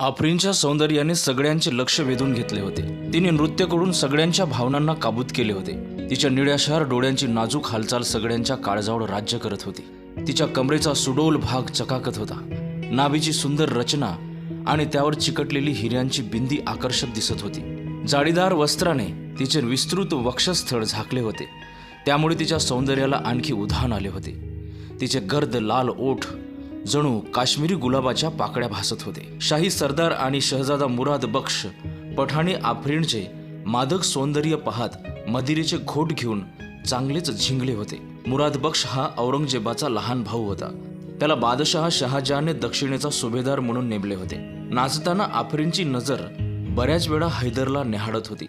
आफरीनच्या सौंदर्याने सगळ्यांचे लक्ष वेधून घेतले होते. तिने नृत्य करून सगळ्यांच्या भावनांना काबूत केले होते. तिच्या निळ्याशार डोळ्यांची नाजूक हालचाल सगळ्यांच्या काळजावर राज्य करत होती. तिच्या कमरेचा सुडोल भाग चकाकत होता. नाभीची सुंदर रचना आणि त्यावर चिकटलेली हिऱ्यांची बिंदी आकर्षक दिसत होती. जाळीदार वस्त्राने तिचे विस्तृत वक्षस्थळ झाकले होते. त्यामुळे तिच्या सौंदर्याला आणखी उधाण आले होते. तिचे गर्द लाल ओठ जणू काश्मीरी गुलाबाच्या पाकड्या भासत होते. शाही सरदार आणि शहजादा मुराद बक्ष पठाणी आफ्रिणचे मादक सौंदर्य पाहत मदिरेचे घोट घेऊन चांगलेच झिंगले होते. मुराद बक्ष हा औरंगजेबाचा लहान भाऊ होता. त्याला बादशहा शहाजहाने दक्षिणेचा सुभेदार म्हणून नेमले होते. नाचताना आफ्रिनची नजर बऱ्याच वेळा हैदरला निहाळत होती.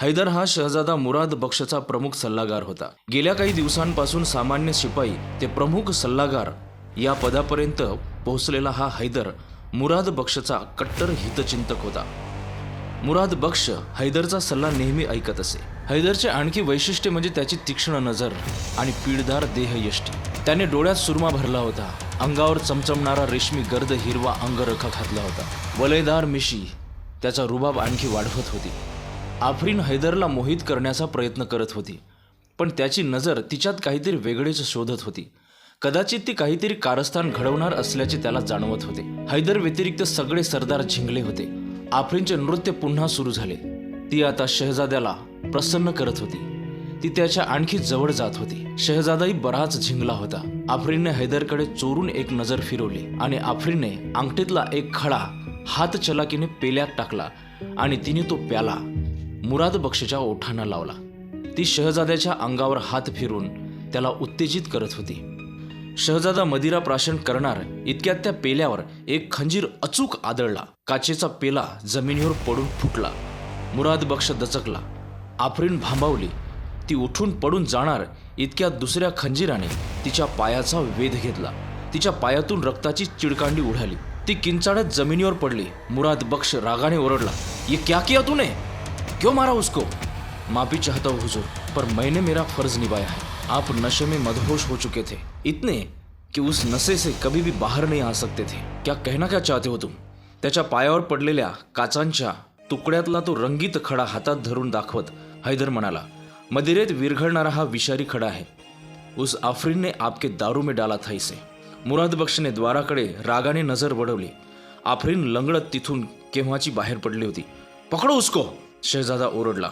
हैदर हा शहजादा मुराद बक्षचा प्रमुख सल्लागार होता. गेल्या काही दिवसांपासून सामान्य शिपाई ते प्रमुख सल्लागार या पदापर्यंत पोहोचलेला हा हैदर मुराद बक्षचा कट्टर हितचिंतक होता. मुराद बक्ष हैदरचा सल्ला नेहमी ऐकत असे. हैदरचे आणखी वैशिष्ट्य म्हणजे त्याची तीक्ष्ण नजर आणि पीडदार देहयष्टी. त्याने डोळ्यात सुरमा भरला होता. अंगावर चमचमणारा रेशमी गर्द हिरवा अंगरखा घातला होता. वलयदार मिशी त्याचा रुबाब आणखी वाढवत होती. आफरीन हैदरला मोहित करण्याचा प्रयत्न करत होती. पण त्याची नजर तिच्यात काहीतरी वेगळेच शोधत होती. कदाचित ती काहीतरी कारस्थान घडवणार असल्याचे त्याला जाणवत होते. हैदर व्यतिरिक्त सगळे सरदार झिंगले होते. आफ्रिनचे नृत्य पुन्हा सुरू झाले. ती आता शहजाद्याला प्रसन्न करत होती. ती त्याच्या आणखी जवळ जात होती. शहजादाही बराच झिंगला होता. आफरीनने हैदरकडे चोरून एक नजर फिरवली आणि आफरीनने अंगठीतला एक खडा हात चलाकीने पेल्यात टाकला आणि तिने तो प्याला मुराद बक्षच्या ओठांना लावला. ती शहजाद्याच्या अंगावर हात फिरून त्याला उत्तेजित करत होती. शहजादा मदिरा प्राशन करणार इतक्यात त्या पेल्यावर एक खंजीर अचूक आदळला. काचेचा पेला जमिनीवर पडून फुटला. मुराद बक्ष दचकला. आफरीन भांबावली. ती उठून पडून जाणार इतक्या दुसऱ्या खंजीराने तिच्या पायाचा वेध घेतला. तिच्या पायातून रक्ताची चिडकांडी उडाली. ती किंचाळत जमिनीवर पडली. मुराद बक्ष रागाने ओरडला. ये क्या किया तूने? क्यों मारा उसको? माफी चाहता हूँ हुजूर पर मैंने मेरा फर्ज निभाया है. आप नशे में मदहोश हो चुके थे. इतने कि उस नशे से कभी भी बाहर नहीं आ सकते थे। क्या कहना क्या चाहते हो तुम? त्याच्या पायावर पडलेल्या काचांच्या तुकड्यातला तो रंगीत खडा हातात धरून दाखवत हैदर म्हणाला मदिरेत विरघळणारा हा विषारी खडा आहे. उस आफरीनने आपके दारू में डाला था इसे. मुराद बक्षने द्वाराकडे रागाने नजर वडवली आफरीन लंगडत तिथून केव्हाची बाहेर पडली होती? पकडो उसको! शहजादा ओरडला.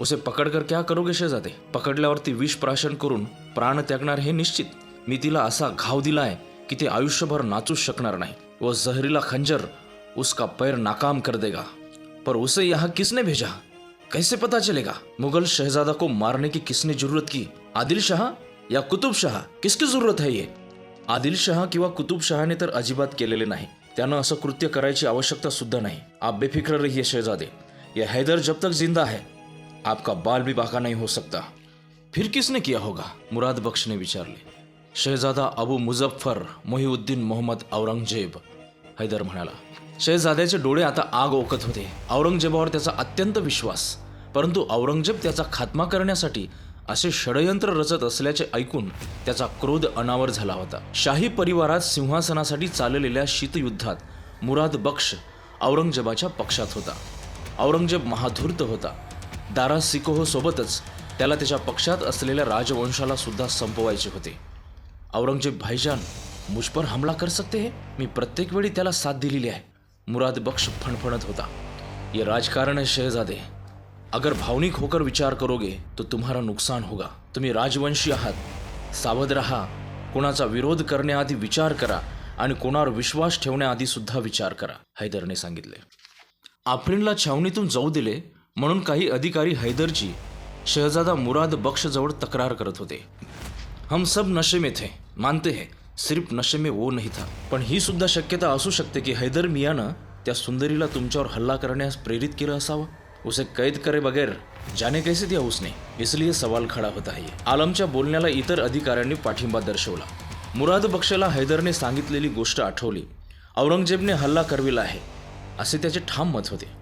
उसे पकडकर क्या करोगे शहजादे? पकडल्यावर ती विष प्राशन करून प्राण त्यागणार हे निश्चित. मी तिला असा घाव दिलाय की ते आयुष्यभर नाचूच शकणार नाही. व जहरीला खंजर उसका पैर नाकाम कर देगा. पर उसे यहाँ किसने भेजा? कैसे पता चलेगा? मुगल शहजादा को मारने की किसने जरूरत की? आदिल शाह या कुतुब शाह? किसकी जरूरत है ये? आदिल शाह किंवा कुतुब शहाने तर अजिबात केलेले नाही. त्यानं असं कृत्य करायची आवश्यकता सुद्धा नाही. आप बेफिक्र रहिए शहजादे. यह हैदर जब तक जिंदा है आपका बाल भी बाका नहीं हो सकता. फिर किसने किया होगा? मुराद बख्श ने विचारले शहजादा अबू मुझफ्फर मोहिउद्दीन मोहम्मद औरंगजेब हैदर म्हणाला शेहजाद्याचे डोळे आता आग ओकत होते. औरंगजेबावर त्याचा अत्यंत विश्वास. परंतु औरंगजेब त्याचा खात्मा करण्यासाठी असे षडयंत्र रचत असल्याचे ऐकून त्याचा क्रोध अनावर झाला होता. शाही परिवारात सिंहासनासाठी चाललेल्या शीतयुद्धात मुराद बक्ष औरंगजेबाच्या पक्षात होता. औरंगजेब महाधूर्त होता. दारा सिकोह सोबतच त्याला त्याच्या पक्षात असलेल्या राजवंशाला सुद्धा संपवायचे होते. औरंगजेब भाईजान मुझ पर हमला कर सकते हैं? मी प्रत्येक वेळी त्याला साथ दिलेली आहे. मुराद बख्श फणफणत होता. ये राजकारण है शहजादे. अगर भावनिक होकर विचार करोगे तो तुम्हारा नुकसान होगा. तुम्ही राजवंशी आहात. सावध रहा. कोणाचा विरोध करण्याआधी विचार करा आणि कोणावर विश्वास ठेवण्याआधी सुद्धा विचार करा हैदरने सांगितले. आफ्रिनला छावणीतून जाऊ दिले म्हणून काही अधिकारी हैदरची शहजादा मुराद बक्षजवळ तक्रार करत होते. हम सब नशे में थे मानते हैं सिर्फ नशे में वो नहीं था। पण ही सुद्धा शक्यता असू शकते की हैदर मियानं त्या सुंदरीला तुमच्यावर हल्ला करण्यास प्रेरित केलं असावं? उसे कैद करे बगैर जाने कैसे दिया उसने? इसलिए सवाल खडा होता है आलमच्या बोलण्याला इतर अधिकाऱ्यांनी पाठिंबा दर्शवला. मुराद बक्षला हैदरने सांगितलेली गोष्ट आठवली. औरंगजेबने हल्ला करविला आहे असे त्याचे ठाम मत होते.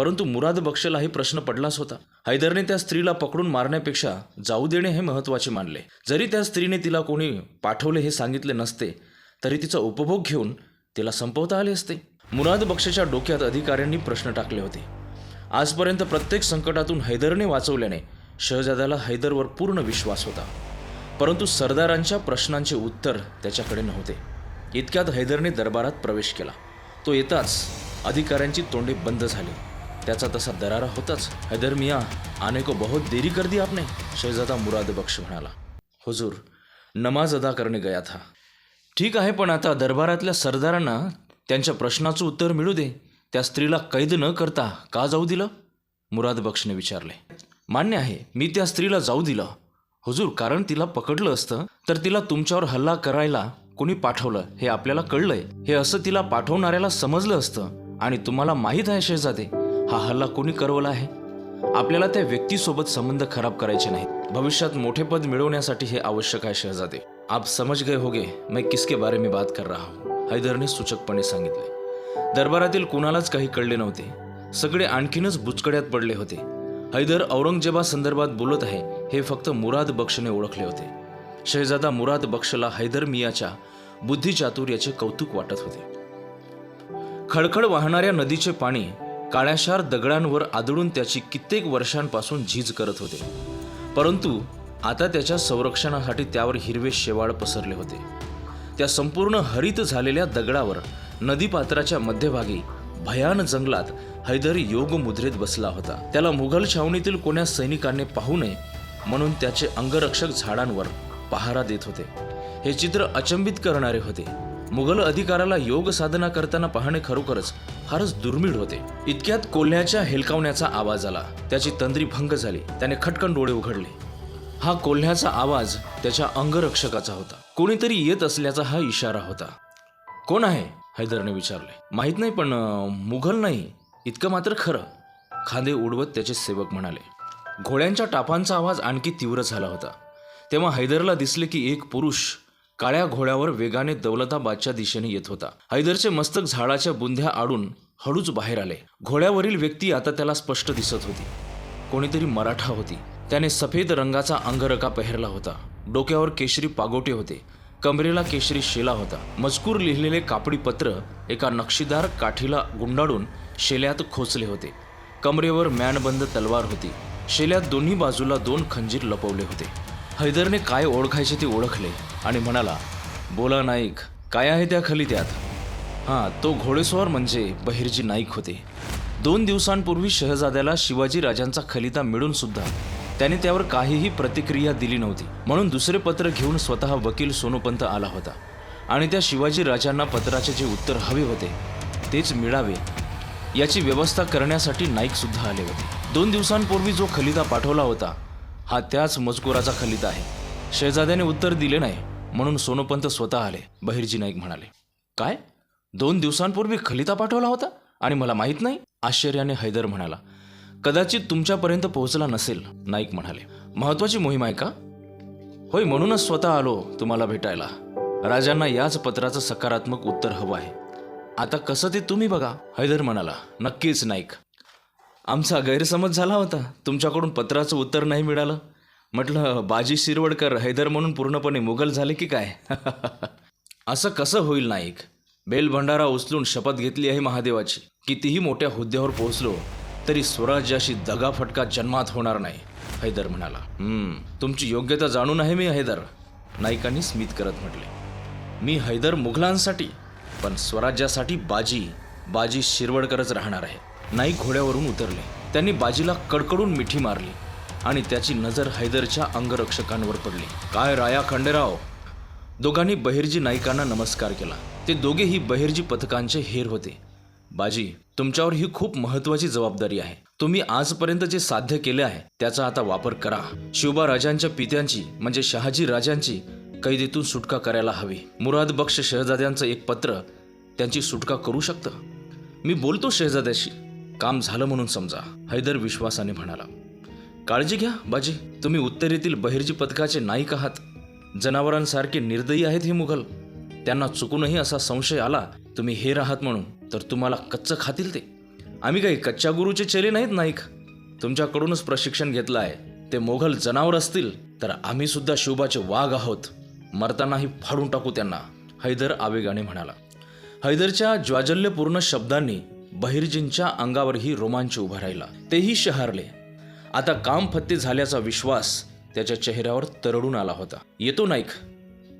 परंतु मुराद बक्षलाही प्रश्न पडलाच होता. हैदरने त्या स्त्रीला पकडून मारण्यापेक्षा जाऊ देणे हे महत्त्वाचे मानले. जरी त्या स्त्रीने तिला कोणी पाठवले हे सांगितले नसते तरी तिचा उपभोग घेऊन तिला संपवता आले असते. मुराद बक्षच्या डोक्यात अधिकाऱ्यांनी प्रश्न टाकले होते. आजपर्यंत प्रत्येक संकटातून हैदरने वाचवल्याने शहजादाला हैदरवर पूर्ण विश्वास होता. परंतु सरदारांच्या प्रश्नांचे उत्तर त्याच्याकडे नव्हते. इतक्यात हैदरने दरबारात प्रवेश केला. तो येताच अधिकाऱ्यांची तोंडे बंद झाली. त्याचा तसा दरारा होताच. हैदर मिया आने को बहुत देरी कर दी आपने शहजादा मुराद बक्ष म्हणाला. हुजूर नमाज अदा करणे गया था. ठीक आहे पण आता दरबारातल्या सरदारांना त्यांच्या प्रश्नाचं उत्तर मिळू दे. त्या स्त्रीला कैद न करता का जाऊ दिलं? मुराद बक्षने विचारले. मान्य आहे मी त्या स्त्रीला जाऊ दिलं. हुजूर कारण तिला पकडलं असतं तर तिला तुमच्यावर हल्ला करायला कोणी पाठवलं हे आपल्याला कळलंय. हे असं तिला पाठवणाऱ्याला समजलं असतं. आणि तुम्हाला माहीत आहे शेजादे हा हल्ला कोणी करवला आहे? आपल्याला त्या व्यक्तीसोबत संबंध खराब करायचे नाहीत. भविष्यात मोठे पद मिळवण्यासाठी हे आवश्यक आहे शहजादे. आप समज गए होगे मैं किसके बारे में बात कर रहा हूँ? हैदरने सूचकपणे सांगितले. दरबारातील कुणालाच काही कळले नव्हते. सगळे आणखीनच बुचकड्यात पडले होते. हैदर औरंगजेबासंदर्भात बोलत आहे हे फक्त मुराद बक्षने ओळखले होते. शहजादा मुराद बक्षला हैदर मियाच्या बुद्धिचातुर्याचे कौतुक वाटत होते. खळखळ वाहणाऱ्या नदीचे पाणी काळ्याशार दगडांवर आदळून त्याची कित्येक वर्षांपासून झीज करत होते. परंतु आता त्याच्या संरक्षणासाठी त्यावर हिरवे शेवाळ पसरले होते. त्या संपूर्ण हरित झालेल्या दगडावर नदीपात्राच्या मध्यभागी भयान जंगलात हैदर योग मुद्रेत बसला होता. त्याला मुघल छावणीतील कोण्या सैनिकांनी पाहू नये म्हणून त्याचे अंगरक्षक झाडांवर पहारा देत होते. हे चित्र अचंबित करणारे होते. मुघल अधिकाराला योग साधना करताना पाहणे खरोखरच फारच दुर्मिळ होते. इतक्यात कोल्ह्याच्या हेलकावण्याचा आवाज आला. त्याची तंद्री भंग झाली. त्याने खटकन डोळे उघडले. हा कोल्ह्याचा आवाज त्याच्या अंगरक्षकाचा होता. कोणीतरी येत असल्याचा हा इशारा होता. कोण आहे? हैदरने विचारले. माहीत नाही पण मुघल नाही. इतकं मात्र खरं. खांदे उडवत त्याचे सेवक म्हणाले. घोड्यांच्या टापांचा आवाज आणखी तीव्र झाला होता. तेव्हा हैदरला दिसले की एक पुरुष काळ्या घोड्यावर वेगाने दौलताबादच्या दिशेने येत होता. हैदरचे मस्तक झाडाच्या बुंध्या आडून हळूच बाहेर आले. घोड्यावरील व्यक्ती आता त्याला स्पष्ट दिसत होती. कोणीतरी मराठा होती. त्याने सफेद रंगाचा अंगरका पेहरला होता. डोक्यावर केशरी पागोटे होते. कमरेला केशरी शेला होता. मजकूर लिहिलेले कापडी पत्र एका नक्षीदार काठीला गुंडाळून शेल्यात खोचले होते. कमरेवर मॅनबंद तलवार होती. शेल्यात दोन्ही बाजूला दोन खंजीर लपवले होते. हैदरने काय ओळखायचे ते ओळखले आणि म्हणाला बोला नाईक काय आहे त्या खलित्यात हां तो घोडेस्वार म्हणजे बहिर्जी नाईक होते. दोन दिवसांपूर्वी शहजाद्याला शिवाजी राजांचा खलिता मिळून सुद्धा त्याने त्यावर काहीही प्रतिक्रिया दिली नव्हती. म्हणून दुसरे पत्र घेऊन स्वतः वकील सोनोपंत आला होता आणि त्या शिवाजी राजांना पत्राचे जे उत्तर हवे होते तेच मिळावे. याची व्यवस्था करण्यासाठी नाईक सुद्धा आले होते. दोन दिवसांपूर्वी जो खलिता पाठवला होता हा त्याच मजकुराचा खलिता आहे. शेजाद्याने उत्तर दिले नाही म्हणून सोनोपंत स्वतः आले. बहिर्जी नाईक म्हणाले काय? दोन दिवसांपूर्वी खलिता पाठवला होता? आणि मला माहीत नाही? आश्चर्याने हैदर म्हणाला कदाचित तुमच्यापर्यंत पोहोचला नसेल नाईक म्हणाले. महत्वाची मोहीम आहे का? होय म्हणूनच स्वतः आलो तुम्हाला भेटायला. राजांना याच पत्राचं सकारात्मक उत्तर हवं आहे. आता कसं ते तुम्ही बघा हैदर म्हणाला. नक्कीच नाईक. आमचा गैरसमज झाला होता. तुमच्याकडून पत्राचं उत्तर नाही मिळालं. म्हटलं बाजी शिरवडकर हैदर म्हणून पूर्णपणे मुघल झाले की काय? असं कसं होईल नाईक? बेल भंडारा उचलून शपथ घेतली आहे महादेवाची. कितीही मोठ्या हुद्द्यावर पोहोचलो तरी स्वराज्याशी दगाफटका जन्मात होणार नाही हैदर म्हणाला. "हम्म, तुमची योग्यता जाणून आहे मी हैदर नाईकांनी स्मित करत म्हटले. मी हैदर मुघलांसाठी पण स्वराज्यासाठी बाजी बाजी शिरवडकरच राहणार आहे. नाईक घोड्यावरून उतरले. त्यांनी बाजीला कडकडून मिठी मारली आणि त्याची नजर हैदरच्या अंगरक्षकांवर पडली. काय राया खंडेराव? दोघांनी बहिर्जी नाईकांना नमस्कार केला. ते दोघेही बहिर्जी पथकांचे हेर होते. बाजी तुमच्यावर ही खूप महत्वाची जबाबदारी आहे. तुम्ही आजपर्यंत जे साध्य केले आहे त्याचा आता वापर करा. शिवबा राजांच्या पित्यांची म्हणजे शहाजी राजांची कैदेतून सुटका करायला हवी. मुराद बक्ष शहजाद्यांचं एक पत्र त्यांची सुटका करू शकतं? मी बोलतो शहजाद्याशी. काम झालं म्हणून समजा हैदर विश्वासाने म्हणाला काळजी घ्या बाजी. तुम्ही उत्तरेतील बहिर्जी पथकाचे नाईक आहात. जनावरांसारखे निर्दयी आहेत हे मुघल. त्यांना चुकूनही असा संशय आला तुम्ही हेर आहात म्हणून. तर तुम्हाला कच्चं खातील ते. आम्ही काही कच्च्या गुरुचे चेले नाहीत नाईक. तुमच्याकडूनच प्रशिक्षण घेतलं आहे. ते मोघल जनावर असतील तर आम्ही सुद्धा शिवबाचे वाघ आहोत. मरतानाही फाडून टाकू त्यांना. हैदर आवेगाने म्हणाला. हैदरच्या ज्वाजल्यपूर्ण शब्दांनी बहिर्जींच्या अंगावरही रोमांच उभा राहिला. तेही शहरले. आता काम फत्ते झाल्याचा विश्वास त्याच्या चेहऱ्यावर तरडून आला होता. येतो नाईक.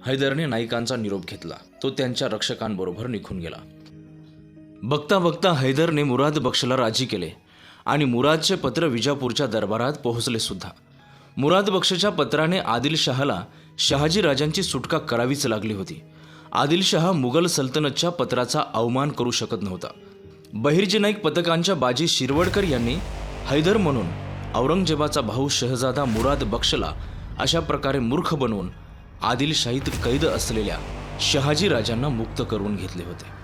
हैदरने नाईकांचा निरोप घेतला. तो त्यांच्या रक्षकांबरोबर निघून गेला. बघता बघता हैदरने मुराद बक्षला राजी केले आणि मुरादचे पत्र विजापूरच्या दरबारात पोहोचले सुद्धा. मुराद बक्षच्या पत्राने आदिलशहाला शहाजी राजांची सुटका करावीच लागली होती. आदिलशहा मुघल सल्तनतच्या पत्राचा अवमान करू शकत नव्हता. बहिर्जी नाईक पथकांच्या बाजी शिरवडकर यांनी हैदर म्हणून औरंगजेबाचा भाऊ शहजादा मुराद बक्षला अशा प्रकारे मूर्ख बनवून आदिलशाहीत कैद असलेल्या शहाजी राजांना मुक्त करून घेतले होते.